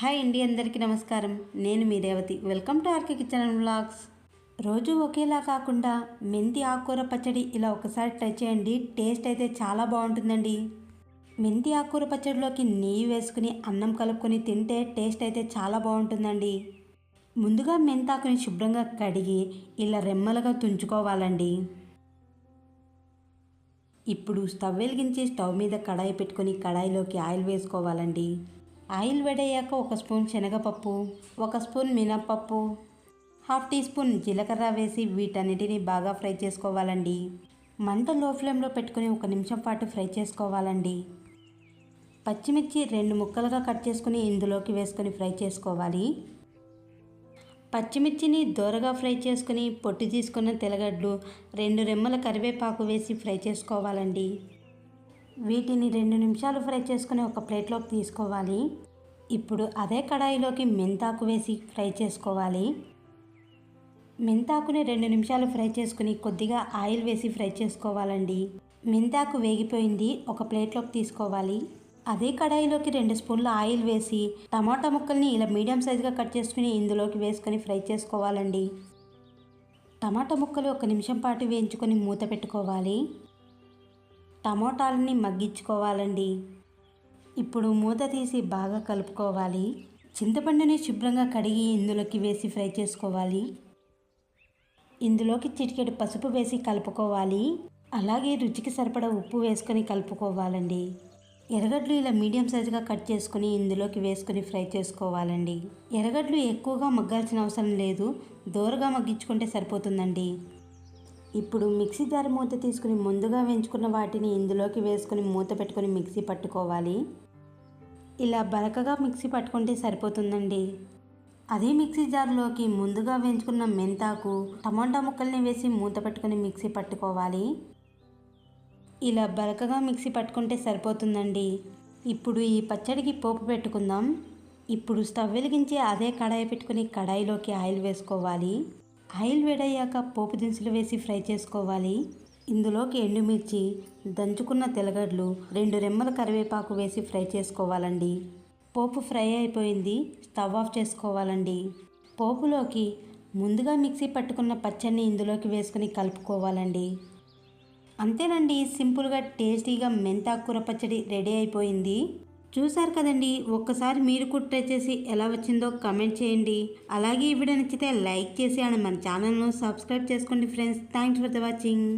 Hi అండి అందరికీ నమస్కారం. నేను మీ Revathi. Welcome to RK kitchen and blogs రోజు ఒకేలా కాకుండా మెంతి ఆకుకూర పచ్చడి ఇలా ఒకసారి ట్రై చేయండి. టేస్ట్ అయితే చాలా బాగుంటుందండి. మెంతి ఆకుకూర పచ్చడిలోకి నెయ్యి వేసుకుని అన్నం కలుపుకొని తింటే టేస్ట్ అయితే చాలా బాగుంటుందండి. ముందుగా మెంతాకుని శుభ్రంగా కడిగి ఇలా రెమ్మలుగా తుంచుకోవాలండి. ఇప్పుడు స్టవ్ వెలిగించి స్టవ్ మీద కడాయి పెట్టుకొని కడాయిలోకి ఆయిల్ వేసుకోవాలండి. ఆయిల్ వేడయ్యాక ఒక స్పూన్ శనగపప్పు ఒక స్పూన్ మినప్పప్పు హాఫ్ టీ స్పూన్ జీలకర్ర వేసి వీటన్నిటిని బాగా ఫ్రై చేసుకోవాలండి. మంట లో ఫ్లేమ్లో పెట్టుకొని ఒక నిమిషం పాటు ఫ్రై చేసుకోవాలండి. పచ్చిమిర్చి రెండు ముక్కలుగా కట్ చేసుకుని ఇందులోకి వేసుకొని ఫ్రై చేసుకోవాలి. పచ్చిమిర్చిని దోరగా ఫ్రై చేసుకుని పొట్టు తీసుకున్న తెల్లగడ్డలు రెండు రెమ్మల కరివేపాకు వేసి ఫ్రై చేసుకోవాలండి. వీటిని రెండు నిమిషాలు ఫ్రై చేసుకుని ఒక ప్లేట్లోకి తీసుకోవాలి. ఇప్పుడు అదే కడాయిలోకి మెంతాకు వేసి ఫ్రై చేసుకోవాలి. మెంతాకుని రెండు నిమిషాలు ఫ్రై చేసుకుని కొద్దిగా ఆయిల్ వేసి ఫ్రై చేసుకోవాలండి. మెంతాకు వేగిపోయింది ఒక ప్లేట్లోకి తీసుకోవాలి. అదే కడాయిలోకి రెండు స్పూన్ల ఆయిల్ వేసి టమాటా ముక్కల్ని ఇలా మీడియం సైజుగా కట్ చేసుకుని ఇందులోకి వేసుకొని ఫ్రై చేసుకోవాలండి. టమాటా ముక్కలు ఒక నిమిషం పాటు వేయించుకొని మూత పెట్టుకోవాలి. టమోటాలని మగ్గించుకోవాలండి. ఇప్పుడు మూత తీసి బాగా కలుపుకోవాలి. చింతపండుని శుభ్రంగా కడిగి ఇందులోకి వేసి ఫ్రై చేసుకోవాలి. ఇందులోకి చిటికెడు పసుపు వేసి కలుపుకోవాలి. అలాగే రుచికి సరిపడా ఉప్పు వేసుకొని కలుపుకోవాలండి. ఎర్రగడ్డలు ఇలా మీడియం సైజుగా కట్ చేసుకుని ఇందులోకి వేసుకొని ఫ్రై చేసుకోవాలండి. ఎర్రగడ్డలు ఎక్కువగా మగ్గాల్సిన అవసరం లేదు. దూరగా మగ్గించుకుంటే సరిపోతుందండి. ఇప్పుడు మిక్సీ జార్ మూత తీసుకుని ముందుగా వేయించుకున్న వాటిని ఇందులోకి వేసుకుని మూత పెట్టుకొని మిక్సీ పట్టుకోవాలి. ఇలా బరకగా మిక్సీ పట్టుకుంటే సరిపోతుందండి. అదే మిక్సీ జార్లోకి ముందుగా వేయించుకున్న మెంతాకు టమాటా ముక్కల్ని వేసి మూత పెట్టుకొని మిక్సీ పట్టుకోవాలి. ఇలా బరకగా మిక్సీ పట్టుకుంటే సరిపోతుందండి. ఇప్పుడు ఈ పచ్చడికి పోపు పెట్టుకుందాం. ఇప్పుడు స్టవ్ వెలిగించి అదే కడాయి పెట్టుకుని కడాయిలోకి ఆయిల్ వేసుకోవాలి. ఆయిల్ వేడయ్యాక పోపు దినుసులు వేసి ఫ్రై చేసుకోవాలి. ఇందులోకి ఎండుమిర్చి దంచుకున్న తెలగడ్లు రెండు రెమ్మల కరివేపాకు వేసి ఫ్రై చేసుకోవాలండి. పోపు ఫ్రై అయిపోయింది స్టవ్ ఆఫ్ చేసుకోవాలండి. పోపులోకి ముందుగా మిక్సీ పట్టుకున్న పచ్చడిని ఇందులోకి వేసుకుని కలుపుకోవాలండి. అంతేనండి సింపుల్గా టేస్టీగా మెంతాకూర పచ్చడి రెడీ అయిపోయింది. చూసారు కదండి ఒక్కసారి మీరు కూడా ట్రై చేసి ఎలా వచ్చిందో కమెంట్ చేయండి. అలాగే ఈ వీడియో నచ్చితే లైక్ చేసి అండ్ మన ఛానల్ను సబ్స్క్రైబ్ చేసుకోండి friends. Thanks for the watching